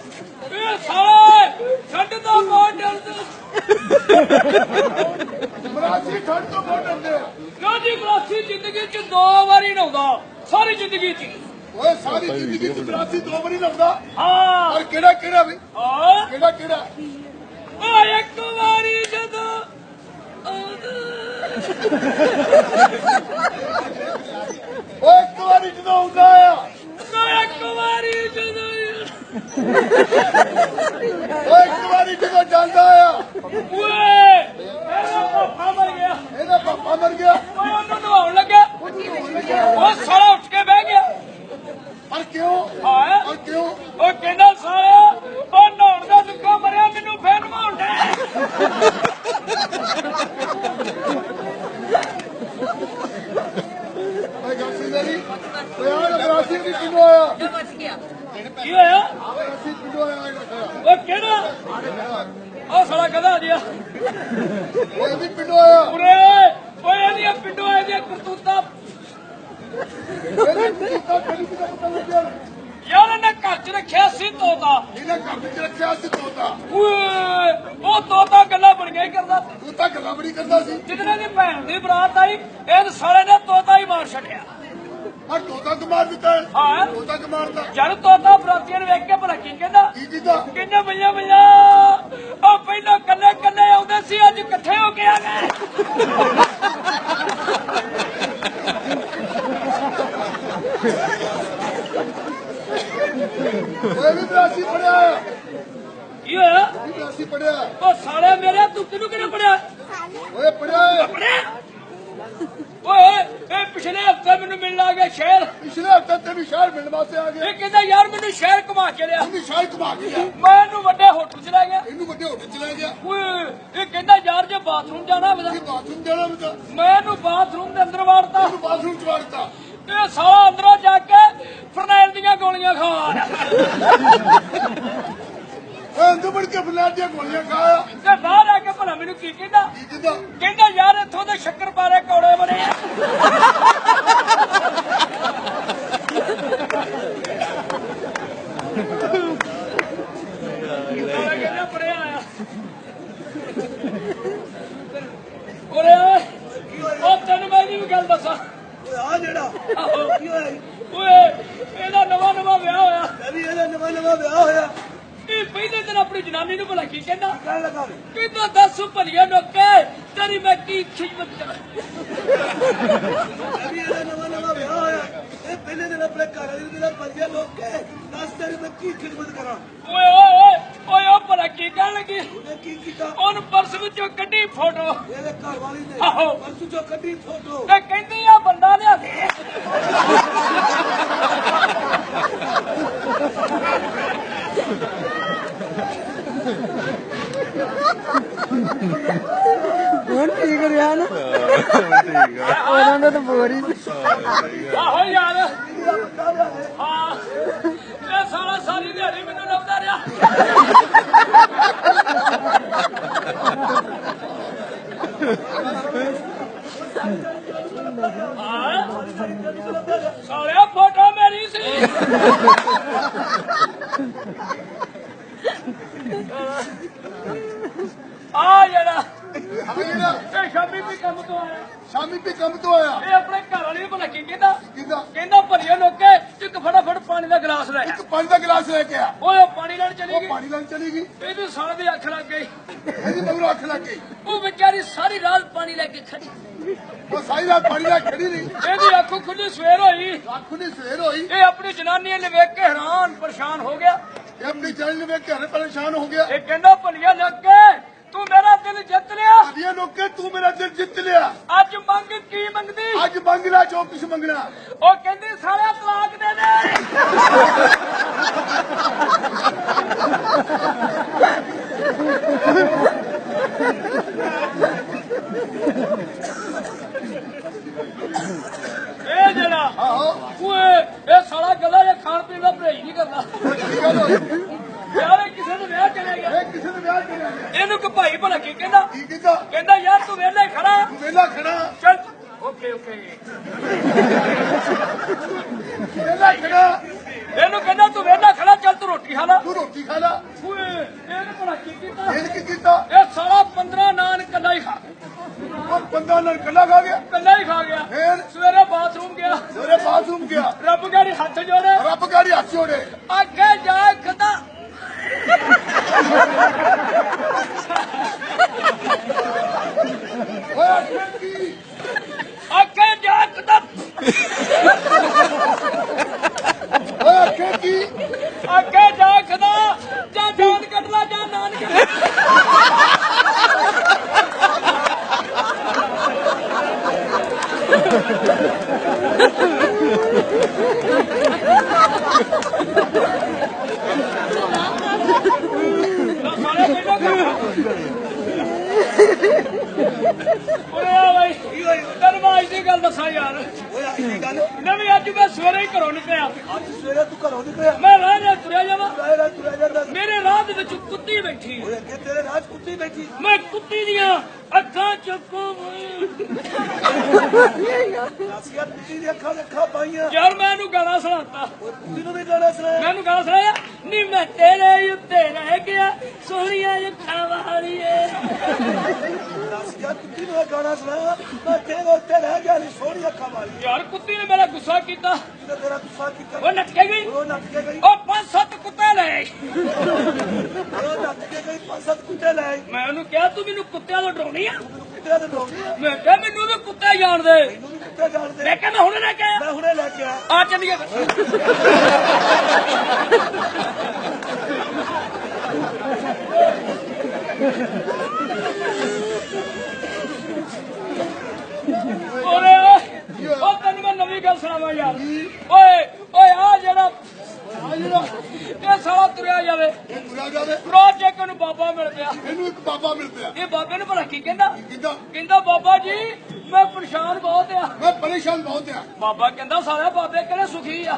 ਇਹ ਸਾਰੇ ਛੱਡ ਦੋ ਮਾਡਲ ਬਰਾਸੀ ਠੰਡ ਤੋਂ ਬਹੁਤ ਡਰਦੇ ਆ। ਲੋ ਜੀ ਮਰਾਸੀ ਜ਼ਿੰਦਗੀ ਚ ਦੋ ਵਾਰੀ ਨਹਾਉਂਦਾ ਸਾਰੀ ਜ਼ਿੰਦਗੀ ਚ। ਓਏ ਸਾਰੀ ਜ਼ਿੰਦਗੀ ਚ ਬਰਾਸੀ ਦੋ ਵਾਰੀ ਲਾਉਂਦਾ ਹਾਂ। ਪਰ ਕਿਹੜਾ ਕਿਹੜਾ ਵੀ? ਹਾਂ। ਕਿਹੜਾ ਕਿਹੜਾ? ਓਏ ਇੱਕ ਵਾਰੀ ਜਦੋਂ ਓਏ ਇੱਕ ਵਾਰੀ ਜਦੋਂ ਆਉਂਦਾ ਆ। ਇੱਕ ਵਾਰੀ ਜਦੋਂ ਓਏ ਇੱਕ ਵਾਰੀ ਜਦੋਂ ਜਾਂਦਾ ਆ। ਓਏ ਇਹਦਾ ਪਾਪਾ ਮਰ ਗਿਆ। ਇਹਦਾ ਪਾਪਾ ਮਰ ਗਿਆ। ਓਏ ਉਹਨੂੰ ਨਵਾਉਣ ਲੱਗਾ ਉਹ ਸਾਲਾ ਉੱਠ ਕੇ ਬਹਿ ਗਿਆ। ਪਰ ਕਿਉਂ? ਹਾਂ ਪਰ ਕਿਉਂ? ਉਹ ਕਹਿੰਦਾ ਸਾਇਆ ਉਹ ਨਹਾਉਣ ਦਾ ਦੁੱਖਾ ਮਰਿਆ ਮੈਨੂੰ ਫੇਰ ਨਵਾਉਣ ਦੇ ਓਏ ਗਾਸੀ ਮੇਰੀ ਓਏ ਆ ਬਰਾਸੀ ਵੀ ਕਿੰਨੋ ਆਇਆ ਕੀ ਹੋਇਆ ਬਰਾਸੀ ਕਿੰਨੋ ਆਇਆ ਇਹ ਰੱਖਿਆ ਉਹ ਕਿਹੜਾ ਉਹ ਸਾਲਾ ਕਦਾ ਆ ਗਿਆ ਓਏ ਵੀ ਪਿੰਡੋਂ ਆਇਆ। ਉਰੇ ਓਏ ਇਹਦੀਆਂ ਪਿੰਡੋਂ ਇਹਦੀਆਂ ਕਰਤੂਤਾਂ। ਇਹਨੇ ਕੀਤਾ ਕਦੀ ਕਿਦਾ ਪਤਾ ਲੱਗਿਆ? ਯਾਰ ਇਹਨੇ ਘਰ 'ਚ ਰੱਖਿਆ ਸੀ ਤੋਤਾ। ਇਹਨੇ ਘਰ ਵਿੱਚ ਰੱਖਿਆ ਸੀ ਤੋਤਾ। ਓਏ ਉਹ ਤੋਤਾ ਗੱਲਾਂ ਬਣ ਗਿਆ ਹੀ ਕਰਦਾ ਤੂੰ ਤਾਂ ਗੱਲਾਂ ਬੜੀ ਕਰਦਾ ਸੀ। ਜਿੱਦਣ ਦੀ ਭੈਣ ਦੀ ਬਰਾਤ ਆਈ ਇਹ ਸਾਲੇ ਨੇ ਤੋਤਾ ਹੀ ਮਾਰ ਛੱਡਿਆ। ਪਰ ਤੋਤਾ ਕੁ ਮਾਰ ਦਿੱਤਾ ਹੈ। ਹਾਂ। ਤੋਤਾ ਕੁ ਮਾਰਦਾ ਜਦ ਤੋਤਾ ਬਰਾਤੀਆਂ ਨੂੰ ਵੇਖ ਕੇ ਭਲਾ ਕੀ ਕਹਿੰਦਾ? ਕੀ ਕੀਤਾ? ਕਿੰਨੇ ਬੱਲੇ ਬੱਲੇ ਉਹ ਪਹਿਲਾਂ ਕੱਲੇ ਕੱਲੇ ਆਉਂਦੇ ਸੀ ਅੱਜ ਇਕੱਠੇ ਹੋ ਕੇ ਆ ਗਏ। ਓਏ ਵੀ ਬਰਾਸੀ ਪੜਿਆ ਆ ਕੀ ਹੋਇਆ? ਵੀ ਬਰਾਸੀ ਪੜਿਆ ਉਹ ਸਾਲੇ ਮੇਰੇ ਤੂੰ ਕਿਹਨੂੰ ਕਿਹਨੇ ਪੜਿਆ ਓਏ ਪੜਿਆ ਆ ਪੜਿਆ ਓਏ ਇਹ ਪਿਛਲੇ ਹਫ਼ਤੇ ਮੈਨੂੰ ਮਿਲਣ ਆ ਗਿਆ ਸ਼ਹਿਰ। ਪਿਛਲੇ ਹਫ਼ਤੇ ਤੈਨੂੰ ਸ਼ਹਿਰ ਮਿਲਣ ਵਾਸਤੇ ਆ ਗਿਆ ਇਹ ਕਹਿੰਦਾ ਯਾਰ ਮੈਨੂੰ ਸ਼ਹਿਰ ਘੁਮਾ ਕੇ ਲਿਆ। ਉਹਨੂੰ ਸ਼ਹਿਰ ਘੁਮਾ ਕੇ ਲਿਆ। ਮੈਂ ਇਹਨੂੰ ਵੱਡੇ ਹੋਟਲ 'ਚ ਲੈ ਗਿਆ। ਇਹਨੂੰ ਵੱਡੇ ਹੋਟਲ ਚ ਲੈ ਗਿਆ। ਓਏ ਇਹ ਕਹਿੰਦਾ ਯਾਰ ਜੇ ਬਾਥਰੂਮ ਜਾਣਾ ਹੋਵੇ ਬਾਥਰੂਮ ਜਾਣਾ ਮੈਂ ਇਹਨੂੰ ਬਾਥਰੂਮ ਦੇ ਅੰਦਰ ਵਾੜਤਾ। ਇਹਨੂੰ ਬਾਥਰੂਮ ਚ ਵਾੜਤਾ। ਇਹ ਸਾਲਾ ਅੰਦਰੋਂ ਜਾ ਕੇ ਫਰਨੈਲ ਦੀਆਂ ਗੋਲੀਆਂ ਖਾ। ਅੰਦਰ ਵੜ ਕੇ ਫਲਾਰ ਦੀਆਂ ਗੋਲੀਆਂ ਖਾਇਆ ਤੇ ਬਾਹਰ ਆ ਕੇ ਭਲਾ ਮੈਨੂੰ ਕੀ ਕਹਿੰਦਾ? ਕੀ ਕਹਿੰਦਾ? ਯਾਰ ਇੱਥੋਂ ਦੇ ਸ਼ੱਕਰ ਪਾਰੇ ਕੌੜੇ ਬਣੇ ਆ। ਮੈਂ ਕਹਿੰਦਾ ਪੜਿਆ ਆਇਆ ਉਰੇ ਆ। ਉਹ ਤੈਨੂੰ ਮੈਂ ਵੀ ਗੱਲ ਦੱਸਾਂ। ਆ ਜਿਹੜਾ? ਆਹੋ। ਕੀ ਹੋਇਆ? ਓਏ ਇਹਦਾ ਨਵਾਂ ਨਵਾਂ ਵਿਆਹ ਹੋਇਆ। ਇਹ ਵੀ ਇਹਦਾ ਨਵਾਂ ਨਵਾਂ ਵਿਆਹ ਹੋਇਆ। ਇਹ ਪਹਿਲੇ ਦਿਨ ਆਪਣੀ ਜਨਾਨੀ ਨੂੰ ਭਲਾ ਕੀ ਕਹਿੰਦਾ? ਕਹਿਣ ਲੱਗਾ ਕਹਿੰਦਾ ਦੱਸ ਭਲੀਆ ਨੋਕੇ ਤੇਰੀ ਮੈਂ ਕੀ ਖਿਦਮਤ ਕਰਾਂ? ਵੀ ਇਹਦਾ ਨਵਾਂ ਨਵਾਂ ਵਿਆਹ ਹੋਇਆ। ਇਹ ਪਹਿਲੇ ਦਿਨ ਆਪਣੇ ਘਰ ਵਾਲੀ ਦੇ ਨਾਲ ਪੰਜੇ ਲੋਕ ਦੱਸ ਤੇਰੀ ਮੈਂ ਕੀ ਖਿਦਮਤ ਕਰਾਂ? ਓਏ ਓਏ ਓਏ ਓਏ ਉਹ ਭਲਾ ਕੀ ਕਹਿਣ ਲੱਗੀ? ਉਹਨੇ ਕੀ ਕੀਤਾ? ਉਹਨ ਪਰਸ ਵਿੱਚੋਂ ਕੱਢੀ ਫੋਟੋ। ਇਹਦੇ ਘਰ ਵਾਲੀ ਨੇ ਆਹੋ। ਪਰਸੂ ਚੋਂ ਕੱਢੀ ਫੋਟੋ। ਤੇ ਕਹਿੰਦੀ ਆ ਬੰਦਾ ਲਿਆ ਦੇ ਹੁਣ ਠੀਕ ਰਿਹਾ ਨਾ ਉਹਨਾਂ ਦਾ ਤਾਂ ਬੋਰੀ ਆਹੋ ਯਾਰ। ਹਾਂ। ਇਹ ਸਾਲਾ ਸਾਰੀ ਦਿਹਾੜੀ ਮੈਨੂੰ ਲੱਭਦਾ ਰਿਹਾ ਹਾਂ ਸਾਲਿਆ ਫੋਟੋ ਮੇਰੀ ਸੀ ਆ ਜਿਹੜਾ ਇਹ ਸ਼ਾਮੀ ਵੀ ਕੰਮ ਤੋਂ ਆਇਆ। ਸ਼ਾਮੀ ਵੀ ਕੰਮ ਤੋਂ ਆਇਆ। ਇਹ ਆਪਣੇ ਘਰ ਵਾਲੀ ਨੂੰ ਭਲਾ ਕੀ ਕਹਿੰਦਾ? ਕਿਦਾ ਕਹਿੰਦਾ ਭਰੀਏ ਲੋਕੇ ਇੱਕ ਫਟਾਫਟ ਪਾਣੀ ਦਾ ਗਲਾਸ ਲੈ। ਇੱਕ ਪਾਣੀ ਦਾ ਗਲਾਸ ਲੈ ਕੇ ਆ। ਓਏ ਉਹ ਪਾਣੀ ਲੈਣ ਚਲੀ ਉਹ ਗਈ। ਪਾਣੀ ਲੈਣ ਚਲੀ ਗਈ। ਇਹਦੀ ਸਾਲ ਦੀ ਅੱਖ ਲੱਗ ਗਈ। ਇਹਦੀ ਮਗਰੋਂ ਅੱਖ ਲੱਗ ਗਈ। ਉਹ ਵਿਚਾਰੀ ਸਾਰੀ ਰਾਤ ਪਾਣੀ ਲੈ ਕੇ ਖੜੀ। ਉਹ ਸਾਰੀ ਰਾਤ ਪਾਣੀ ਲੈ ਕੇ ਖੜੀ ਰਹੀ। ਇਹਦੀ ਅੱਖ ਖੁੱਲੀ ਸਵੇਰ ਹੋਈ। ਅੱਖ ਨਹੀਂ ਸਵੇਰ ਹੋਈ। ਇਹ ਆਪਣੀ ਜਨਾਨੀ ਨੇ ਵੇਖ ਕੇ ਹੈਰਾਨ ਪਰੇਸ਼ਾਨ ਹੋ ਗਿਆ। ਇਹ ਆਪਣੀ ਜਾਨ ਨੂੰ ਵੇਖ ਹਰੇ ਪਰੇਸ਼ਾਨ ਹੋ ਗਿਆ। ਇਹ ਕਹਿੰਦਾ ਭਲੀਆ ਲੱਗ ਕੇ ਤੂੰ ਮੇਰਾ ਦਿਲ ਜਿੱਤ ਲਿਆ। ਇਹ ਲੋਕੇ ਤੂੰ ਮੇਰਾ ਦਿਲ ਜਿੱਤ ਲਿਆ। ਅੱਜ ਮੰਗ ਕੀ ਮੰਗਦੀ? ਅੱਜ ਮੰਗ ਲੈ ਜੋ ਕੁਛ ਮੰਗਣਾ। ਉਹ ਕਹਿੰਦੀ ਸਾਲਿਆ ਤਲਾਕ ਦੇ ਦੇ ਖਾਣ ਪੀਣ ਦਾ ਪਰਹੇਜ ਨਹੀਂ ਕਰਦਾ ਕੀ ਗੱਲ ਹੋਈ ਯਾਰ ਇਹ ਕਿਸੇ ਦੇ ਵਿਆਹ ਚਲੇ ਗਿਆ ਇਹ ਕਿਸੇ ਦੇ ਵਿਆਹ ਚਲੇ ਗਿਆ ਇਹਨੂੰ ਕਿ ਭਾਈ ਭਲਾ ਕੀ ਕਹਿੰਦਾ ਕੀ ਕੀਤਾ ਕਹਿੰਦਾ ਯਾਰ ਤੂੰ ਵਿਹਲੇ ਵੇਲਾ ਚੱਲ ਓਕੇ ਓਕੇ। ਵੇਲਾ ਖੜਾ। ਇਹਨੂੰ ਕਹਿੰਦਾ ਤੂੰ ਵਿਹਲਾ ਖੜਾ ਚੱਲ ਤੂੰ ਰੋਟੀ ਖਾ ਲੈ। ਤੂੰ ਰੋਟੀ ਖਾ ਲਾ। ਓਏ ਇਹਨੇ ਭਲਾ ਕੀ ਕੀਤਾ? ਇਹ ਕੀ ਕੀਤਾ? ਇਹ ਸਾਲਾ 15 ਨਾਨ ਕੱਲਾ ਹੀ ਖਾ ਉਹ ਬੰਦਾ ਨਾਲ ਕੱਲਾ ਖਾ ਗਿਆ? ਕੱਲਾ ਹੀ ਖਾ ਗਿਆ। ਫੇਰ? ਸਵੇਰੇ ਬਾਥਰੂਮ ਗਿਆ। ਸਵੇਰੇ ਬਾਥਰੂਮ ਗਿਆ। ਰੱਬ ਗਾੜੀ ਹੱਥ ਜੋੜੇ। ਰੱਬ ਗਾੜੀ ਹੱਥ ਜੋੜੇ। ਅੱਗੇ ਜਾ ਖਦਾ ਓਏ ਆਖਿਰ ਕੀ ਅੱਗੇ ਜਾ ਖਦਾ ਓਏ ਆਖਿਰ ਕੀ? ਅੱਗੇ ਜਾ ਖਦਾ ਜਾਂ ਜਾਨ ਕੱਢ ਲਾ ਜਾਂ ਨਾਨ ਕੱਢ ਲਾ ਨਾ ਸਾਲੇ ਪਹਿਲਾਂ ਕਰ ਓਏ ਆ ਬਾਈ ਕੀ ਹੋਈ ਤੈਨੂੰ ਮੈਂ ਅੱਜ ਦੀ ਗੱਲ ਦੱਸਾਂ ਯਾਰ ਓਏ ਆਈ ਗੱਲ ਨਵੀਂ ਅੱਜ ਮੈਂ ਸਵੇਰੇ ਹੀ ਘਰੋਂ ਨਿਕਲਿਆ। ਅੱਜ ਸਵੇਰੇ ਤੂੰ ਘਰੋਂ ਨਿਕਲਿਆ। ਮੈਂ ਰਾਹ ਨਾਲ ਤੁਰਿਆ ਜਾਵਾਂ। ਤੁਰਿਆ ਜਾ ਤੁਰਿਆ ਜਾਂਦਾ। ਮੇਰੇ ਰਾਹ ਦੇ ਵਿੱਚ ਕੁੱਤੀ ਬੈਠੀ। ਓਏ ਅੱਗੇ ਤੇਰੇ ਰਾਜ ਕੁੱਤੀ ਬੈਠੀ। ਮੈਂ ਕੁੱਤੀ ਦੀਆਂ ਅੱਖਾਂ ਚੱਕੋ ਨਾਸੀਆ ਕੁੱਤੀ ਦੀ ਅੱਖਾਂ ਦੇ ਅੱਖਾਂ ਪਾਈਆਂ। ਯਾਰ ਮੈਂ ਇਹਨੂੰ ਗਾਣਾ ਸੁਣਾਤਾ। ਓਏ ਕੁੱਤੀ ਨੂੰ ਵੀ ਗਾਣਾ ਸੁਣਾਇਆ? ਮੈਂ ਇਹਨੂੰ ਗਾਣਾ ਸੁਣਾਇਆ ਨੀ ਮੈਂ ਤੇਰੇ ਉੱਤੇ ਰਹਿ ਗਿਆ। ਸੋਹਣੀਆਂ ਅੱਖਾਂ ਵਾਲੀਏ। ਨਾਸੀਆ ਕੁੱਤੀ ਨੂੰ ਇਹ ਗਾਣਾ ਸੁਣਾਇਆ ਮੈਂ ਤੇਰੇ ਉੱਤੇ ਰਹਿ ਗਿਆ ਨਹੀਂ ਸੋਹਣੀ ਅੱਖਾਂ ਵਾਲੀ। ਯਾਰ ਕੁੱਤੀ ਨੇ ਮੇਰਾ ਗੁੱਸਾ ਕੀਤਾ। ਤੇ ਤੇਰਾ ਗੁੱਸਾ ਕੀਤਾ। ਉਹ ਨੱਠ ਕੇ ਗਈ। ਉਹ ਨੱਟ ਕੇ ਗਈ। ਉਹ ਪੰਜ ਸੱਤ ਕੁੱਤੇ ਲੈ ਆਈ। ਉਹ ਨੱਟ ਕੇ ਗਈ ਪੰਜ ਸੱਤ ਕੁੱਤੇ ਲੈ ਆਈ। ਮੈਂ ਉਹਨੂੰ ਕਿਹਾ ਤੂੰ ਮੈਨੂੰ ਕੁੱਤਿਆਂ ਤੋਂ ਡਰਾਉਣੀ ਆ? ਮੈਨੂੰ ਕੁੱਤੇ ਦੇ ਡਰਾਉਂਦੀ ਆ। ਮੈਂ ਕਿਹਾ ਮੈਨੂੰ ਵੀ ਕੁੱਤੇ ਜਾਣਦੇ ਮੈਨੂੰ ਵੀ ਕੁੱਤੇ ਜਾਣਦੇ ਮੈਂ ਕਿਹਾ ਮੈਂ ਹੁਣੇ ਲੈ ਕੇ ਆਇਆ। ਮੈਂ ਹੁਣੇ ਲੈ ਕੇ ਆਇਆ। ਆ ਚੱਲੀਏ ਓਏ ਉਹ ਤੈਨੂੰ ਮੈਂ ਨਵੀਂ ਗੱਲ ਸੁਣਾਵਾਂ ਯਾਰ ਓਏ ਓਏ ਆ ਜਿਹੜਾ ਆ ਜਿਹੜਾ ਤੁਰਿਆ ਜਾਵੇ। ਇਹ ਜਾਵੇ। ਪ੍ਰੋਜੈਕਟ ਨੂੰ ਬਾਬਾ ਮਿਲ ਪਿਆ ਇਹਨੂੰ ਇੱਕ ਬਾਬਾ ਮਿਲ ਪਿਆ ਇਹ ਬਾਬੇ ਨੂੰ ਭਲਾ ਕੀ ਕਹਿੰਦਾ? ਕਿਦਾਂ ਕਹਿੰਦਾ? ਬਾਬਾ ਜੀ ਮੈਂ ਪਰੇਸ਼ਾਨ ਬਹੁਤ ਆ। ਮੈਂ ਪਰੇਸ਼ਾਨ ਬਹੁਤ ਆ। ਬਾਬਾ ਕਹਿੰਦਾ ਸਾਰਾ ਬਾਬੇ ਕਿਹੜੇ ਸੁਖੀ ਆ?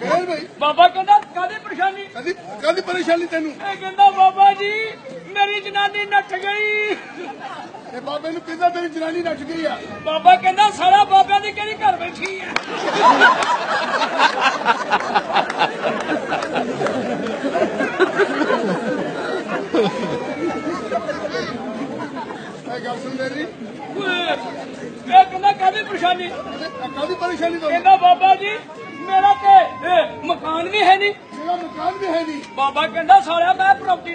ਫੇਰ ਬਈ। ਬਾਬਾ ਕਹਿੰਦਾ ਕਾਦੀ ਪਰੇਸ਼ਾਨੀ? ਕਦੀ ਕਦੀ ਪਰੇਸ਼ਾਨੀ ਤੈਨੂੰ? ਇਹ ਕਹਿੰਦਾ ਬਾਬਾ ਜੀ ਮੇਰੀ ਜਨਾਨੀ ਨੱਠ ਗਈ। ਇਹ ਬਾਬੇ ਨੂੰ ਕਿਦਾਂ ਤੇਰੀ ਜਨਾਨੀ ਨੱਠ ਗਈ ਆ। ਬਾਬਾ ਕਹਿੰਦਾ ਸਾਰਾ ਬਾਬਿਆਂ ਦੀ ਕਿਹੜੀ ਘਰ ਬੈਠੀ ਆ? ਇਹ ਗੱਲ ਸੁਣ ਮੇਰੀ। ਇਹ ਕਹਿੰਦਾ ਕਾਦੀ ਪਰੇਸ਼ਾਨੀ ਕਾਦੀ ਪਰੇਸ਼ਾਨੀ ਤੋਂ ਕਹਿੰਦਾ ਬਾਬਾ ਜੀ ਮੇਰਾ ਤੇ ਇਹ, ਮਕਾਨ ਵੀ ਹੈ ਨਹੀਂ। ਮੇਰਾ ਮਕਾਨ ਵੀ ਹੈ ਨਹੀਂ। ਬਾਬਾ ਕਹਿੰਦਾ ਸਾਲਿਆ ਮੈਂ ਪ੍ਰਾਪਰਟੀ